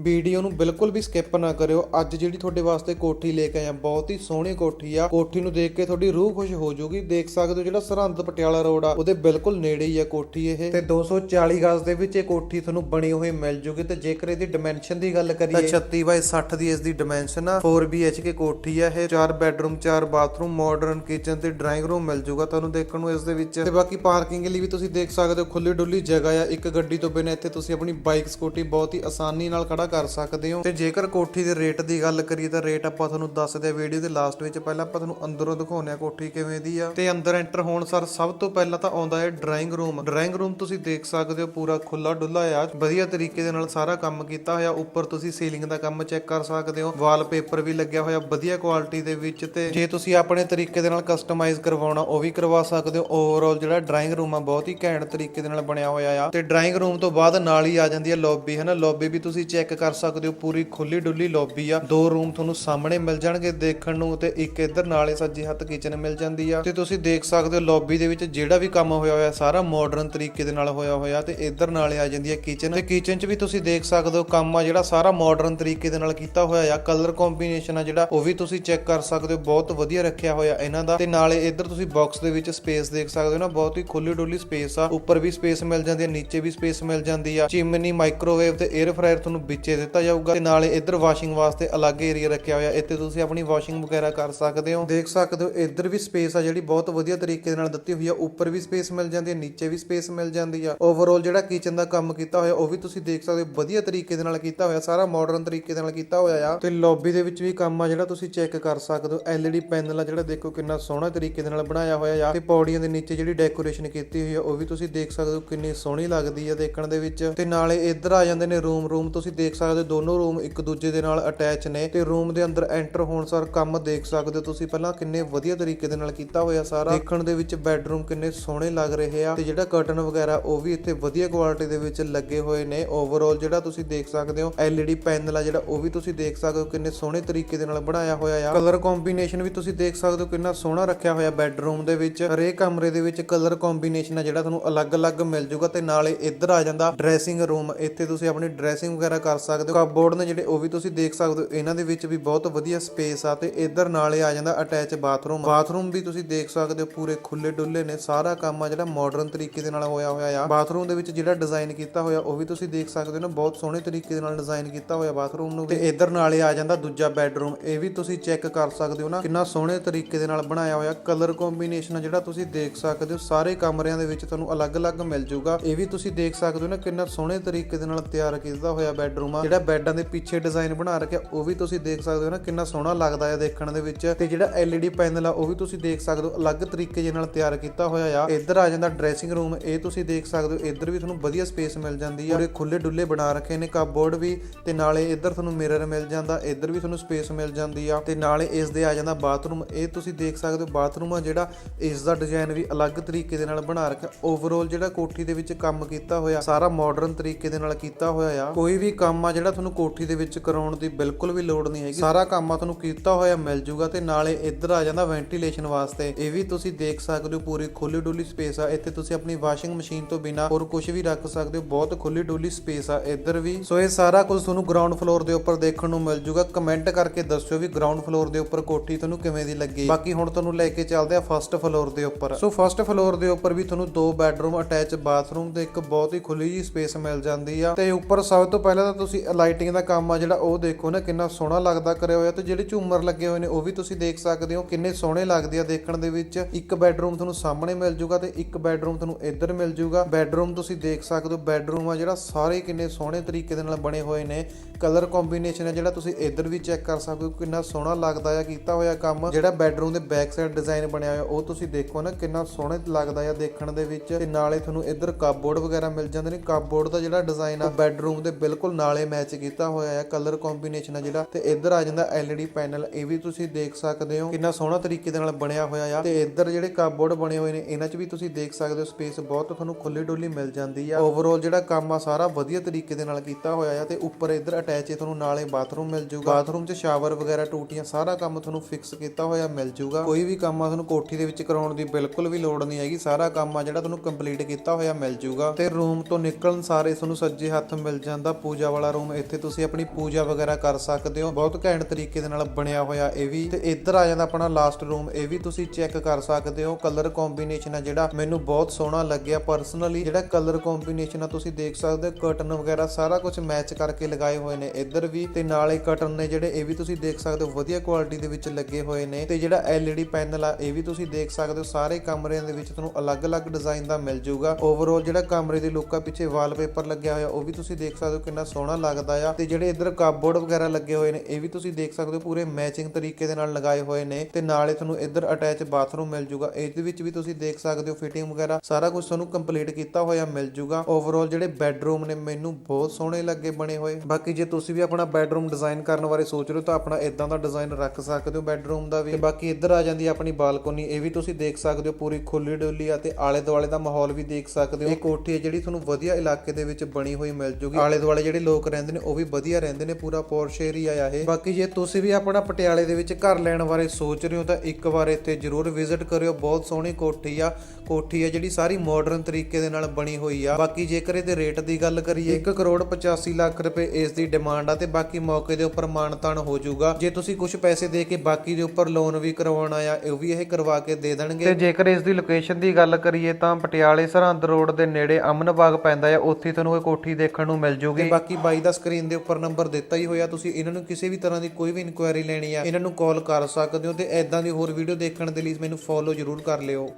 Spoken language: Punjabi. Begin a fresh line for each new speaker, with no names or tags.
ਵੀਡੀਓ ਨੂੰ ਬਿਲਕੁਲ ਵੀ ਸਕਿਪ ਨਾ ਕਰਿਓ। ਅੱਜ ਜਿਹੜੀ ਤੁਹਾਡੇ ਵਾਸਤੇ ਕੋਠੀ ਲੈ ਕੇ ਆਇਆ ਬਹੁਤ ਹੀ ਸੋਹਣੀ ਕੋਠੀ ਆ। ਕੋਠੀ ਨੂੰ ਦੇਖ ਕੇ ਤੁਹਾਡੀ ਰੂਹ ਖੁਸ਼ ਹੋ ਜਾਊਗੀ ਦੇਖ ਸਕਦੇ ਹੋ ਜਿਹੜਾ ਸਰਹੰਦ ਪਟਿਆਲਾ ਰੋਡ ਆ ਉਹਦੇ ਬਿਲਕੁਲ ਨੇੜੇ ਹੀ ਆ ਕੋਠੀ ਇਹ। ਤੇ 240 ਗਜ਼ ਦੇ ਵਿੱਚ ਇਹ ਕੋਠੀ ਤੁਹਾਨੂੰ ਬਣੀ ਹੋਈ ਮਿਲ ਜੂਗੀ। ਤੇ ਜੇਕਰ ਇਹਦੀ ਡਾਈਮੈਂਸ਼ਨ ਦੀ ਗੱਲ ਕਰੀਏ ਤਾਂ 36 ਬਾਈ 60 ਦੀ ਇਸ ਦੀ ਡਾਈਮੈਂਸ਼ਨ ਆ। 4 BHK ਕੋਠੀ ਆ ਇਹ। ਚਾਰ ਬੈੱਡਰੂਮ ਚਾਰ ਬਾਥਰੂਮ ਮਾਡਰਨ ਕਿਚਨ ਤੇ ਡਰਾਇੰਗ ਰੂਮ ਮਿਲ ਜੂਗਾ ਤੁਹਾਨੂੰ ਦੇਖਣ ਨੂੰ ਇਸ ਦੇ ਵਿੱਚ। ਤੇ ਬਾਕੀ ਪਾਰਕਿੰਗ ਲਈ ਵੀ ਤੁਸੀਂ ਦੇਖ ਸਕਦੇ ਹੋ ਖੁੱਲੀ ਡੁੱਲੀ ਜਗ੍ਹਾ ਆ। ਇੱਕ ਗੱਡੀ ਤੋਂ ਬਿਨਾਂ ਇੱਥੇ ਤੁਸੀਂ ਆਪਣੀ ਬਾਈਕ ਸਕੂਟੀ ਬਹੁਤ ਹੀ ਆਸਾਨੀ ਨਾਲ ਖੜਾ ਕਰ ਸਕਦੇ ਹੋ। ਤੇ ਜੇਕਰ ਕੋਠੀ ਦੇ ਰੇਟ ਦੀ ਗੱਲ ਕਰੀਏ ਤਾਂ ਰੇਟ ਆਪਾਂ ਤੁਹਾਨੂੰ ਦੱਸਦੇ ਆ ਵੀਡੀਓ ਦੇ ਲਾਸਟ ਵਿੱਚ। ਪਹਿਲਾਂ ਆਪਾਂ ਤੁਹਾਨੂੰ ਅੰਦਰੋਂ ਦਿਖਾਉਂਦੇ ਆ ਕੋਠੀ ਕਿਵੇਂ ਦੀ ਆ। ਤੇ ਅੰਦਰ ਐਂਟਰ ਹੋਣ ਸਰ ਸਭ ਤੋਂ ਪਹਿਲਾਂ ਤਾਂ ਆਉਂਦਾ ਹੈ ਡਰਾਇੰਗ ਰੂਮ ਡਰਾਇੰਗ ਰੂਮ ਤੁਸੀਂ ਦੇਖ ਸਕਦੇ ਹੋ ਪੂਰਾ ਖੁੱਲਾ ਡੁੱਲਾ ਆ। ਵਧੀਆ ਤਰੀਕੇ ਦੇ ਨਾਲ ਸਾਰਾ ਕੰਮ ਕੀਤਾ ਹੋਇਆ। ਉੱਪਰ ਤੁਸੀਂ ਸੀਲਿੰਗ ਦਾ ਕੰਮ ਚੈੱਕ ਕਰ ਸਕਦੇ ਹੋ। ਵਾਲਪੇਪਰ ਵੀ ਲੱਗਿਆ ਹੋਇਆ ਵਧੀਆ ਕੁਆਲਿਟੀ ਦੇ ਵਿੱਚ। ਤੇ ਜੇ ਤੁਸੀਂ ਆਪਣੇ ਤਰੀਕੇ ਦੇ ਨਾਲ ਕਸਟਮਾਈਜ਼ ਕਰਵਾਉਣਾ, ਉਹ ਵੀ ਕਰਵਾ ਸਕਦੇ ਹੋ। ਓਵਰਆਲ ਜਿਹੜਾ ਡਰਾਇੰਗ ਰੂਮ ਆ, ਬਹੁਤ ਹੀ ਘੈਂਟ ਤਰੀਕੇ ਦੇ ਨਾਲ ਬਣਿਆ ਹੋਇਆ ਆ। ਤੇ ਡਰਾਇੰਗ ਰੂਮ ਤੋਂ ਬਾਅਦ ਨਾਲ ਹੀ ਆ ਜਾਂਦੀ ਹੈ ਲੌਬੀ ਹੈ ਨਾ ਲੌਬੀ ਵੀ ਤੁਸੀਂ ਚੈੱਕ ਕਰ ਸਕਦੇ ਹੋ। ਪੂਰੀ ਖੁੱਲੀ ਡੁੱਲੀ ਲੌਬੀ ਆ। ਦੋ ਰੂਮ ਤੁਹਾਨੂੰ ਸਾਹਮਣੇ ਮਿਲ ਜਾਣਗੇ ਦੇਖਣ ਨੂੰ ਤੇ ਇੱਕ ਇੱਧਰ ਨਾਲੇ ਸੱਜੇ ਹੱਥ ਕਿਚਨ ਮਿਲ ਜਾਂਦੀ ਆ। ਤੇ ਤੁਸੀਂ ਦੇਖ ਸਕਦੇ ਹੋ ਲੌਬੀ ਦੇ ਵਿੱਚ ਜਿਹੜਾ ਵੀ ਕੰਮ ਹੋਇਆ ਹੋਇਆ, ਸਾਰਾ ਮਾਡਰਨ ਤਰੀਕੇ ਦੇ ਨਾਲ ਹੋਇਆ ਹੋਇਆ ਤੇ ਇੱਧਰ ਨਾਲੇ ਆ ਜਾਂਦੀ ਹੈ ਕਿਚਨ ਤੇ ਕਿਚਨ 'ਚ ਵੀ ਤੁਸੀਂ ਦੇਖ ਸਕਦੇ ਹੋ ਕੰਮ ਆ ਜਿਹੜਾ, ਸਾਰਾ ਮਾਡਰਨ ਤਰੀਕੇ ਦੇ ਨਾਲ ਕੀਤਾ ਹੋਇਆ ਆ। ਕਲਰ ਕੰਬੀਨੇਸ਼ਨ ਆ ਜਿਹੜਾ, ਉਹ ਵੀ ਤੁਸੀਂ ਚੈੱਕ ਕਰ ਸਕਦੇ ਹੋ। ਬਹੁਤ ਵਧੀਆ ਰੱਖਿਆ ਹੋਇਆ ਇਹਨਾਂ ਦਾ। ਤੇ ਨਾਲੇ ਇੱਧਰ ਤੁਸੀਂ ਬਾਕਸ ਦੇ ਵਿੱਚ ਸਪੇਸ ਦੇਖ ਸਕਦੇ ਹੋ ਨਾ, ਬਹੁਤ ਹੀ ਖੁੱਲੀ ਡੁੱਲੀ ਸਪੇਸ ਆ। ਉੱਪਰ ਵੀ ਸਪੇਸ ਮਿਲ ਜਾਂਦੀ ਹੈ ਨੀਚੇ ਵੀ ਸਪੇਸ ਮਿਲ ਜਾਂਦੀ ਆ। ਚਿਮਨੀ ਮਾਈਕ੍ਰੋਵੇਵ ਤੇ 에ਅਰ ਫਰਾਇਰ ਤੁਹਾਨੂੰ ਨੀਚੇ ਦਿੱਤਾ ਜਾਊਗਾ ਤੇ ਨਾਲੇ ਇੱਧਰ ਵਾਸ਼ਿੰਗ ਵਾਸਤੇ ਅਲੱਗ ਏਰੀਆ ਰੱਖਿਆ ਹੋਇਆ। ਇੱਥੇ ਤੁਸੀਂ ਆਪਣੀ ਵਾਸ਼ਿੰਗ ਵਗੈਰਾ ਕਰ ਸਕਦੇ ਹੋ। ਦੇਖ ਸਕਦੇ ਹੋ, ਇੱਧਰ ਵੀ ਸਪੇਸ ਆ ਜਿਹੜੀ ਬਹੁਤ ਵਧੀਆ ਤਰੀਕੇ ਨਾਲ ਦਿੱਤੀ ਹੋਈ ਆ। ਉੱਪਰ ਵੀ ਸਪੇਸ ਮਿਲ ਜਾਂਦੀ ਹੈ ਨੀਚੇ ਵੀ ਸਪੇਸ ਮਿਲ ਜਾਂਦੀ ਆ। ਓਵਰਆਲ ਜਿਹੜਾ ਕਿਚਨ ਦਾ ਕੰਮ ਕੀਤਾ ਹੋਇਆ, ਉਹ ਵੀ ਤੁਸੀਂ ਦੇਖ ਸਕਦੇ ਹੋ, ਵਧੀਆ ਤਰੀਕੇ ਦੇ ਨਾਲ ਕੀਤਾ ਹੋਇਆ, ਸਾਰਾ ਮਾਡਰਨ ਤਰੀਕੇ ਦੇ ਨਾਲ ਕੀਤਾ ਹੋਇਆ ਆ। ਤੇ ਲੌਬੀ ਦੇ ਵਿੱਚ ਵੀ ਕੰਮ ਆ ਜਿਹੜਾ ਤੁਸੀਂ ਚੈੱਕ ਕਰ ਸਕਦੇ ਹੋ। LED ਪੈਨਲ ਆ ਜਿਹੜਾ ਦੇਖੋ ਕਿੰਨਾ ਸੋਹਣਾ ਤਰੀਕੇ ਦੇ ਨਾਲ ਬਣਾਇਆ ਹੋਇਆ ਆ। ਤੇ ਪੌੜੀਆਂ ਦੇ ਨੀਚੇ ਜਿਹੜੀ ਡੈਕੋਰੇਸ਼ਨ ਕੀਤੀ ਹੋਈ ਆ, ਉਹ ਵੀ ਤੁਸੀਂ ਦੇਖ ਸਕਦੇ ਹੋ, ਕਿੰਨੀ ਸੋਹਣੀ ਲੱਗਦੀ ਆ ਦੇਖਣ ਦੇ ਵਿੱਚ। ਤੇ ਨਾਲੇ ਇੱਧਰ ਆ ਜਾਂਦੇ ਨੇ ਰੂਮ ਰੂਮ ਤੁਸੀਂ ਦੇਖ ਦੇਖ ਸਕਦੇ ਹੋ, ਦੋਨੋਂ ਰੂਮ ਇੱਕ ਦੂਜੇ ਦੇ ਨਾਲ ਅਟੈਚ ਨੇ ਤੇ ਰੂਮ ਦੇ ਅੰਦਰ ਐਂਟਰ ਹੋਣ ਸਾਰ ਕੰਮ ਦੇਖ ਸਕਦੇ ਹੋ ਤੁਸੀਂ। ਪਹਿਲਾਂ ਕਿੰਨੇ ਵਧੀਆ ਤਰੀਕੇ ਦੇ ਨਾਲ ਕੀਤਾ ਹੋਇਆ ਸਾਰਾ। ਦੇਖਣ ਦੇ ਵਿੱਚ ਬੈੱਡਰੂਮ ਕਿੰਨੇ ਸੋਹਣੇ ਲੱਗ ਰਹੇ ਆ ਤੇ ਜਿਹੜਾ ਕਰਟਨ ਵਗੈਰਾ, ਉਹ ਵੀ ਇੱਥੇ ਵਧੀਆ ਕੁਆਲਿਟੀ ਦੇ ਵਿੱਚ ਲੱਗੇ ਹੋਏ ਨੇ। ਓਵਰਆਲ ਜਿਹੜਾ ਤੁਸੀਂ ਦੇਖ ਸਕਦੇ ਹੋ, LED ਪੈਨਲ ਆ ਜਿਹੜਾ, ਉਹ ਵੀ ਤੁਸੀਂ ਦੇਖ ਸਕਦੇ ਹੋ ਕਿੰਨੇ ਸੋਹਣੇ ਤਰੀਕੇ ਦੇ ਨਾਲ ਬਣਾਇਆ ਹੋਇਆ ਆ। ਕਲਰ ਕੰਬੀਨੇਸ਼ਨ ਵੀ ਤੁਸੀਂ ਦੇਖ ਸਕਦੇ ਹੋ ਕਿੰਨਾ ਸੋਹਣਾ ਰੱਖਿਆ ਹੋਇਆ ਬੈੱਡਰੂਮ ਦੇ ਵਿੱਚ। ਹਰੇਕ ਕਮਰੇ ਦੇ ਵਿੱਚ ਕਲਰ ਕੰਬੀਨੇਸ਼ਨ ਆ ਜਿਹੜਾ ਤੁਹਾਨੂੰ ਅਲੱਗ-ਅਲੱਗ ਮਿਲ ਜੂਗਾ ਤੇ ਨਾਲੇ ਇੱਧਰ ਆ ਜਾਂਦਾ ਡਰੈਸਿੰਗ ਰੂਮ ਇੱਥੇ ਤੁਸੀਂ ਆਪਣੀ ਡਰੈਸਿੰਗ ਵਗੈਰਾ ਕਰ ਸਕਦੇ ਹੋ। ਕਪਬੋਰਡ ਨੇ ਜਿਹੜੇ ਉਹ ਵੀ ਤੁਸੀਂ ਦੇਖ ਸਕਦੇ ਹੋ, ਇਹਨਾਂ ਦੇ ਵਿੱਚ ਵੀ ਬਹੁਤ ਵਧੀਆ ਸਪੇਸ ਆ ਤੇ ਇੱਧਰ ਨਾਲੇ ਆ ਜਾਂਦਾ ਅਟੈਚ ਬਾਥਰੂਮ ਬਾਥਰੂਮ ਵੀ ਤੁਸੀਂ ਦੇਖ ਸਕਦੇ ਹੋ, ਪੂਰੇ ਖੁੱਲੇ ਡੁੱਲੇ ਨੇ, ਸਾਰਾ ਕੰਮ ਆ ਜਿਹੜਾ ਮਾਡਰਨ ਤਰੀਕੇ ਦੇ ਨਾਲ ਹੋਇਆ ਹੋਇਆ ਆ। ਬਾਥਰੂਮ ਦੇ ਵਿੱਚ ਜਿਹੜਾ ਡਿਜ਼ਾਈਨ ਕੀਤਾ ਹੋਇਆ, ਉਹ ਵੀ ਤੁਸੀਂ ਦੇਖ ਸਕਦੇ ਹੋ ਨਾ, ਬਹੁਤ ਸੋਹਣੇ ਤਰੀਕੇ ਦੇ ਨਾਲ ਡਿਜ਼ਾਈਨ ਕੀਤਾ ਹੋਇਆ ਬਾਥਰੂਮ ਨੂੰ ਤੇ ਇੱਧਰ ਨਾਲੇ ਆ ਜਾਂਦਾ ਦੂਜਾ ਬੈੱਡਰੂਮ ਇਹ ਵੀ ਤੁਸੀਂ ਚੈੱਕ ਕਰ ਸਕਦੇ ਹੋ ਨਾ, ਕਿੰਨਾ ਸੋਹਣੇ ਤਰੀਕੇ ਦੇ ਨਾਲ ਬਣਾਇਆ ਹੋਇਆ ਕਲਰ ਕੰਬੀਨੇਸ਼ਨ ਜਿਹੜਾ ਤੁਸੀਂ ਦੇਖ ਸਕਦੇ ਹੋ, ਸਾਰੇ ਕਮਰਿਆਂ ਦੇ ਵਿੱਚ ਤੁਹਾਨੂੰ ਅਲੱਗ-ਅਲੱਗ ਮਿਲ ਜਾਊਗਾ। ਇਹ ਵੀ ਤੁਸੀਂ ਦੇਖ ਸਕਦੇ ਹੋ ਨਾ, ਕਿੰਨਾ ਸੋਹਣੇ ਤਰੀਕੇ ਦੇ ਨਾਲ ਤਿਆਰ ਕੀਤਾ ਹੋਇਆ ਬੈੱਡਰੂਮ ਆ ਜਿਹੜਾ ਬੈੱਡਾਂ ਦੇ ਪਿੱਛੇ ਡਿਜ਼ਾਈਨ ਬਣਾ ਰੱਖਿਆ, ਉਹ ਵੀ ਤੁਸੀਂ ਦੇਖ ਸਕਦੇ ਹੋ ਨਾ, ਕਿੰਨਾ ਸੋਹਣਾ ਲੱਗਦਾ ਹੈ ਦੇਖਣ ਦੇ ਵਿੱਚ। ਤੇ ਜਿਹੜਾ LED ਪੈਨਲ ਆ, ਉਹ ਵੀ ਤੁਸੀਂ ਦੇਖ ਸਕਦੇ ਹੋ, ਅਲੱਗ ਤਰੀਕੇ ਦੇ ਨਾਲ ਤਿਆਰ ਕੀਤਾ ਹੋਇਆ ਆ। ਇੱਧਰ ਆ ਜਾਂਦਾ ਡਰੈਸਿੰਗ ਰੂਮ ਇਹ ਤੁਸੀਂ ਦੇਖ ਸਕਦੇ ਹੋ, ਇੱਧਰ ਵੀ ਤੁਹਾਨੂੰ ਵਧੀਆ ਸਪੇਸ ਮਿਲ ਜਾਂਦੀ ਆ। ਪੂਰੇ ਖੁੱਲੇ ਡੁੱਲੇ ਬਣਾ ਰੱਖੇ ਨੇ ਕਪਬੋਰਡ ਵੀ, ਤੇ ਨਾਲੇ ਇੱਧਰ ਤੁਹਾਨੂੰ ਮਿਰਰ ਮਿਲ ਜਾਂਦਾ, ਇੱਧਰ ਵੀ ਤੁਹਾਨੂੰ ਸਪੇਸ ਮਿਲ ਜਾਂਦੀ ਆ। ਤੇ ਨਾਲੇ ਇਸ ਦੇ ਆ ਜਾਂਦਾ ਬਾਥਰੂਮ ਇਹ ਤੁਸੀਂ ਦੇਖ ਸਕਦੇ ਹੋ ਬਾਥਰੂਮ ਆ ਜਿਹੜਾ, ਇਸ ਦਾ ਡਿਜ਼ਾਈਨ ਵੀ ਅਲੱਗ ਤਰੀਕੇ ਦੇ ਨਾਲ ਬਣਾ ਰੱਖਿਆ। ਓਵਰਆਲ ਜਿਹੜਾ ਕੋਠੀ ਦੇ ਵਿੱਚ ਕੰਮ ਕੀਤਾ ਹੋਇਆ, ਸਾਰਾ ਮਾਡਰਨ ਤਰੀਕੇ ਦੇ ਨਾਲ ਕੀਤਾ ਹੋਇਆ ਆ। ਕੋਈ ਵੀ ਕੰਮ ਆ ਜਿਹੜਾ ਤੁਹਾਨੂੰ ਕੋਠੀ ਦੇ ਵਿੱਚ ਕਰਾਉਣ ਦੀ ਬਿਲਕੁਲ ਵੀ ਲੋੜ ਨਹੀਂ ਹੈਗੀ। ਸਾਰਾ ਕੰਮ ਆ ਤੁਹਾਨੂੰ ਕੀਤਾ ਹੋਇਆ ਮਿਲ ਜੂਗਾ ਤੇ ਨਾਲੇ ਇੱਧਰ ਆ ਜਾਂਦਾ ਵੈਂਟੀਲੇਸ਼ਨ ਵਾਸਤੇ। ਇਹ ਵੀ ਤੁਸੀਂ ਦੇਖ ਸਕਦੇ ਹੋ ਪੂਰੀ ਖੁੱਲੀ ਡੁੱਲੀ ਸਪੇਸ ਆ। ਇੱਥੇ ਤੁਸੀਂ ਆਪਣੀ ਵਾਸ਼ਿੰਗ ਮਸ਼ੀਨ ਤੋਂ ਬਿਨਾ ਹੋਰ ਕੁਝ ਵੀ ਰੱਖ ਸਕਦੇ ਹੋ। ਬਹੁਤ ਖੁੱਲੀ ਡੁੱਲੀ ਸਪੇਸ ਆ ਇੱਧਰ ਵੀ। ਸੋ ਇਹ ਸਾਰਾ ਕੁਝ ਤੁਹਾਨੂੰ ਗਰਾਊਂਡ ਫਲੋਰ ਦੇ ਉੱਪਰ ਦੇਖਣ ਨੂੰ ਮਿਲ ਜੂਗਾ। ਕਮੈਂਟ ਕਰਕੇ ਦੱਸਿਓ ਵੀ ਗਰਾਊਂਡ ਫਲੋਰ ਦੇ ਉੱਪਰ ਕੋਠੀ ਤੁਹਾਨੂੰ ਕਿਵੇਂ ਦੀ ਲੱਗੀ। ਬਾਕੀ ਹੁਣ ਤੁਹਾਨੂੰ ਲੈ ਕੇ ਚੱਲਦੇ ਆ ਫਸਟ ਫਲੋਰ ਦੇ ਉੱਪਰ। ਸੋ ਫਸਟ ਫਲੋਰ ਦੇ ਉੱਪਰ ਵੀ ਤੁਹਾਨੂੰ ਦੋ ਬੈਡਰੂਮ, ਅਟੈਚ ਬਾਥਰੂਮ ਤੇ ਇੱਕ ਬਹੁਤ ਹੀ ਖੁੱਲੀ ਜੀ ਸਪੇਸ ਮਿਲ ਜਾਂਦੀ ਆ। ਤੇ ਉੱਪਰ ਸਭ ਤੋਂ ਪਹਿਲਾਂ ਤਾਂ ਤੁਸੀਂ ਲਾਈਟਿੰਗ ਦਾ ਕੰਮ ਆ ਜਿਹੜਾ ਉਹ ਦੇਖੋ ਨਾ, ਕਿੰਨਾ ਸੋਹਣਾ ਲੱਗਦਾ ਕਰਿਆ ਹੋਇਆ ਤੇ ਜਿਹੜੇ ਝੂਮਰ ਲੱਗੇ ਹੋਏ ਨੇ ਉਹ ਵੀ ਤੁਸੀਂ ਦੇਖ ਸਕਦੇ ਹੋ। ਕਿੰਨੇ ਸੋਹਣੇ ਲੱਗਦੇ ਆ ਦੇਖਣ ਦੇ ਵਿੱਚ। ਇੱਕ ਬੈੱਡਰੂਮ ਤੁਹਾਨੂੰ ਸਾਹਮਣੇ ਮਿਲ ਜੂਗਾ ਤੇ ਇੱਕ ਬੈੱਡਰੂਮ ਤੁਹਾਨੂੰ ਇੱਧਰ ਮਿਲ ਜੂਗਾ। ਬੈੱਡਰੂਮ ਤੁਸੀਂ ਦੇਖ ਸਕਦੇ ਹੋ ਬੈੱਡਰੂਮ ਆ ਜਿਹੜਾ ਸਾਰੇ ਕਿੰਨੇ ਸੋਹਣੇ ਤਰੀਕੇ ਦੇ ਨਾਲ ਬਣੇ ਹੋਏ ਨੇ। ਕਲਰ ਕੰਬੀਨੇਸ਼ਨ ਹੈ ਜਿਹੜਾ ਤੁਸੀਂ ਇੱਧਰ ਵੀ ਚੈੱਕ ਕਰ ਸਕਦੇ ਹੋ, ਕਿੰਨਾ ਸੋਹਣਾ ਲੱਗਦਾ ਆ, ਕੀਤਾ ਹੋਇਆ ਕੰਮ। ਜਿਹੜਾ ਬੈੱਡਰੂਮ ਦੇ ਬੈਕ ਸਾਈਡ ਡਿਜ਼ਾਈਨ ਬਣਿਆ ਹੋਇਆ, ਉਹ ਤੁਸੀਂ ਦੇਖੋ ਨਾ, ਕਿੰਨਾ ਸੋਹਣਾ ਲੱਗਦਾ ਆ ਦੇਖਣ ਦੇ ਵਿੱਚ। ਤੇ ਨਾਲੇ ਤੁਹਾਨੂੰ ਇੱਧਰ ਕਪਬੋਰਡ ਵਗੈਰਾ ਮਿਲ ਜਾਂਦੇ ਨੇ। ਕਪਬੋਰਡ ਦਾ ਜਿਹੜਾ ਡਿਜ਼ਾਈਨ ਆ ਬੈੱਡਰੂਮ ਦੇ ਬਿਲਕੁਲ ਨਾਲੇ ਮੈਚ ਕੀਤਾ ਹੋਇਆ ਆ ਕਲਰ ਕੰਬੀਨੇਸ਼ਨ ਆ ਜਿਹੜਾ। ਤੇ ਇੱਧਰ ਆ ਜਾਂਦਾ LED ਪੈਨਲ ਇਹ ਵੀ ਤੁਸੀਂ ਦੇਖ ਸਕਦੇ ਹੋ। ਕਿੰਨਾ ਸੋਹਣਾ ਤਰੀਕੇ ਦੇ ਨਾਲ ਬਣਿਆ ਹੋਇਆ ਆ। ਤੇ ਇੱਧਰ ਜਿਹੜੇ ਕਪਬੋਰਡ ਬਣੇ ਹੋਏ ਨੇ, ਇਹਨਾਂ 'ਚ ਵੀ ਤੁਸੀਂ ਦੇਖ ਸਕਦੇ ਹੋ ਸਪੇਸ ਬਹੁਤ ਤੁਹਾਨੂੰ ਖੁੱਲੀ ਡੁੱਲੀ ਮਿਲ ਜਾਂਦੀ ਆ। ਓਵਰਆਲ ਜਿਹੜਾ ਕੰਮ ਆ, ਸਾਰਾ ਵਧੀਆ ਤਰੀਕੇ ਦੇ ਨਾਲ ਕੀਤਾ ਹੋਇਆ ਆ। ਤੇ ਉੱਪਰ ਇੱਧਰ ਅਟੈਚ ਤੁਹਾਨੂੰ ਨਾਲੇ ਬਾਥਰੂਮ ਮਿਲ ਜੂਗਾ। ਬਾਥਰੂਮ 'ਚ ਸ਼ਾਵਰ ਵਗੈਰਾ, ਟੂਟੀਆਂ, ਸਾਰਾ ਕੰਮ ਤੁਹਾਨੂੰ ਫਿਕਸ ਕੀਤਾ ਹੋਇਆ ਮਿਲ ਜੂਗਾ। ਕੋਈ ਵੀ ਕੰਮ ਆ, ਤੁਹਾਨੂੰ ਕੋਠੀ ਦੇ ਵਿੱਚ ਕਰਾਉਣ ਦੀ ਬਿਲਕੁਲ ਵੀ ਲੋੜ ਨਹੀਂ ਹੈਗੀ। ਸਾਰਾ ਕੰਮ ਆ ਜਿਹੜਾ ਤੁਹਾਨੂੰ ਕੰਪਲੀਟ ਕੀਤਾ ਹੋਇਆ ਮਿਲ ਜੂਗਾ। ਤੇ ਰੂਮ ਤੋਂ ਨਿਕਲਣ ਸਾਰੇ ਤੁਹਾਨੂੰ ਸੱਜੇ ਹੱਥ ਮਿਲ ਜਾਂਦਾ। ਪੂਜਾ ਵਾਲਾ ਵਾਲਾ ਰੂਮ ਇੱਥੇ ਤੁਸੀਂ ਆਪਣੀ ਪੂਜਾ ਵਗੈਰਾ ਕਰ ਸਕਦੇ ਹੋ। ਬਹੁਤ ਘੈਂਟ ਤਰੀਕੇ ਦੇ ਨਾਲ ਬਣਿਆ ਹੋਇਆ ਇਹ ਵੀ। ਤੇ ਇੱਧਰ ਆ ਜਾਂਦਾ ਆਪਣਾ ਲਾਸਟ ਰੂਮ ਇਹ ਵੀ ਤੁਸੀਂ ਚੈੱਕ ਕਰ ਸਕਦੇ ਹੋ। ਕਲਰ ਕੰਬੀਨੇਸ਼ਨ ਆ ਜਿਹੜਾ, ਮੈਨੂੰ ਬਹੁਤ ਸੋਹਣਾ ਲੱਗਿਆ ਪਰਸਨਲੀ ਜਿਹੜਾ ਕਲਰ ਕੰਬੀਨੇਸ਼ਨ ਆ ਤੁਸੀਂ ਦੇਖ ਸਕਦੇ ਹੋ ਕਰਟਨ ਵਗੈਰਾ ਸਾਰਾ ਕੁਝ ਮੈਚ ਕਰਕੇ ਲਗਾਏ ਹੋਏ ਨੇ ਇੱਧਰ ਵੀ। ਤੇ ਨਾਲੇ ਕਰਟਨ ਨੇ ਜਿਹੜੇ, ਇਹ ਵੀ ਤੁਸੀਂ ਦੇਖ ਸਕਦੇ ਹੋ, ਵਧੀਆ ਕੁਆਲਿਟੀ ਦੇ ਵਿੱਚ ਲੱਗੇ ਹੋਏ ਨੇ। ਤੇ ਜਿਹੜਾ LED ਪੈਨਲ ਆ, ਇਹ ਵੀ ਤੁਸੀਂ ਦੇਖ ਸਕਦੇ ਹੋ, ਸਾਰੇ ਕਮਰਿਆਂ ਦੇ ਵਿੱਚ ਤੁਹਾਨੂੰ ਅਲੱਗ-ਅਲੱਗ ਡਿਜ਼ਾਈਨ ਦਾ ਮਿਲ ਜਾਊਗਾ ਓਵਰਆਲ ਜਿਹੜਾ ਕਮਰੇ ਦੀ ਲੁੱਕ ਆ ਪਿੱਛੇ ਵਾਲਪੇਪਰ ਲੱਗਿਆ ਹੋਇਆ, ਉਹ ਵੀ ਤੁਸੀਂ ਦੇਖ ਸਕਦੇ ਹੋ, ਕਿੰਨਾ ਸੋਹਣਾ ਲੱਗਦਾ ਆ। ਤੇ ਜਿਹੜੇ ਇੱਧਰ ਕਾਪਬੋਰਡ ਵਗੈਰਾ ਲੱਗੇ ਹੋਏ ਨੇ, ਇਹ ਵੀ ਤੁਸੀਂ ਦੇਖ ਸਕਦੇ ਹੋ, ਪੂਰੇ ਮੈਚਿੰਗ ਤਰੀਕੇ ਦੇ ਨਾਲ ਲਗਾਏ ਹੋਏ ਨੇ। ਤੇ ਨਾਲੇ ਤੁਹਾਨੂੰ ਇੱਧਰ ਅਟੈਚ ਬਾਥਰੂਮ ਮਿਲ ਜਾਊਗਾ ਇਹਦੇ ਵਿੱਚ ਵੀ ਤੁਸੀਂ ਦੇਖ ਸਕਦੇ ਹੋ ਫਿਟਿੰਗ ਵਗੈਰਾ, ਸਾਰਾ ਕੁਝ ਤੁਹਾਨੂੰ ਕੰਪਲੀਟ ਕੀਤਾ ਹੋਇਆ ਮਿਲ ਜਾਊਗਾ ਓਵਰਆਲ ਜਿਹੜੇ ਬੈੱਡਰੂਮ ਨੇ, ਮੈਨੂੰ ਬਹੁਤ ਸੋਹਣੇ ਲੱਗੇ ਬਣੇ ਹੋਏ। ਬਾਕੀ ਜੇ ਤੁਸੀਂ ਵੀ ਆਪਣਾ ਬੈੱਡਰੂਮ ਡਿਜ਼ਾਈਨ ਕਰਨ ਬਾਰੇ ਸੋਚ ਰਹੇ ਹੋ, ਤਾਂ ਆਪਣਾ ਇਦਾਂ ਦਾ ਡਿਜ਼ਾਈਨ ਰੱਖ ਸਕਦੇ ਹੋ ਬੈੱਡਰੂਮ ਦਾ ਵੀ। ਤੇ ਬਾਕੀ ਇੱਧਰ ਆ ਜਾਂਦੀ ਹੈ ਆਪਣੀ ਬਾਲਕੋਨੀ, ਇਹ ਵੀ ਤੁਸੀਂ ਦੇਖ ਸਕਦੇ ਹੋ, ਪੂਰੀ ਖੁੱਲੀ ਡੁੱਲੀ ਆ ਤੇ ਆਲੇ ਦੁਆਲੇ ਦਾ ਮਾਹੌਲ ਵੀ ਦੇਖ ਸਕਦੇ ਹੋ। ਇਹ ਕੋਠੀ ਹੈ ਜਿਹੜੀ ਤੁਹਾਨੂੰ ਵਧੀਆ ਇਲਾਕੇ ਦੇ ਵਿੱਚ ਬਣੀ ਹੋਈ ਮਿਲ ਜੂਗੀ। ਆਲੇ ਦੁਆਲੇ ਜਿਹੜੇ ਲੋਕ ਰਹਿੰਦੇ ਨੇ ਉਹ ਵੀ ਵਧੀਆ ਰਹਿੰਦੇ ਨੇ ਪੂਰਾ ਪੋਰਸ਼ ਏਰੀਆ ਆ ਇਹ। ਬਾਕੀ ਜੇ ਤੁਸੀਂ ਵੀ ਆਪਣਾ ਪਟਿਆਲੇ ਦੇ ਵਿੱਚ ਘਰ ਲੈਣ ਬਾਰੇ ਸੋਚ ਰਹੇ ਹੋ ਤਾਂ ਇੱਕ ਵਾਰ ਇੱਥੇ ਜ਼ਰੂਰ ਵਿਜ਼ਿਟ ਕਰਿਓ। ਬਹੁਤ ਸੋਹਣੀ ਕੋਠੀ ਆ ਕੋਠੀ ਆ ਜਿਹੜੀ ਸਾਰੀ ਮਾਡਰਨ ਤਰੀਕੇ ਦੇ ਨਾਲ ਬਣੀ ਹੋਈ ਆ। ਬਾਕੀ ਜੇਕਰ ਇਹਦੇ ਰੇਟ ਦੀ ਗੱਲ ਕਰੀਏ 1 ਕਰੋੜ 85 ਲੱਖ ਰੁਪਏ ਇਸ ਦੀ ਡਿਮਾਂਡ ਆ ਤੇ ਬਾਕੀ ਮੌਕੇ ਦੇ ਉੱਪਰ ਮਾਨਤਾਨ ਹੋ ਜਾਊਗਾ। ਜੇ ਤੁਸੀਂ ਕੁਝ ਪੈਸੇ ਦੇ ਕੇ ਬਾਕੀ ਦੇ ਉੱਪਰ ਲੋਨ ਵੀ ਕਰਵਾਉਣਾ ਆ ਉਹ ਵੀ ਇਹ ਕਰਵਾ ਕੇ ਦੇ ਦੇਣਗੇ। ਤੇ ਜੇਕਰ ਇਸ ਦੀ ਲੋਕੇਸ਼ਨ ਦੀ ਗੱਲ ਕਰੀਏ ਤਾਂ ਪਟਿਆਲੇ ਸਰਹੰਦ ਰੋਡ ਦੇ ਨੇੜੇ ਅਮਨ ਬਾਗ ਪੈਂਦਾ ਆ ਉੱਥੇ ਤੁਹਾਨੂੰ ਇਹ ਕੋਠੀ ਦੇਖਣ ਨੂੰ ਮਿਲ ਜੂਗੀ। ਬਾਕੀ ਬਾਈ ਦਾ ਸਕਰੀਨ ਦੇ ਉੱਪਰ ਨੰਬਰ ਦਿੱਤਾ ਹੀ ਹੋਇਆ, ਤੁਸੀਂ ਇਹਨਾਂ ਨੂੰ ਕਿਸੇ ਵੀ ਤਰ੍ਹਾਂ ਦੀ ਕੋਈ ਵੀ ਇਨਕੁਆਇਰੀ ਲੈਣੀ ਆ, ਇਹਨਾਂ ਨੂੰ ਕਾਲ ਕਰ ਸਕਦੇ ਹੋ ਤੇ ਐਦਾਂ ਦੀ ਹੋਰ ਵੀਡੀਓ ਦੇਖਣ ਦੇ ਲਈ ਮੈਨੂੰ ਫੋਲੋ ਜ਼ਰੂਰ ਕਰ ਲਿਓ।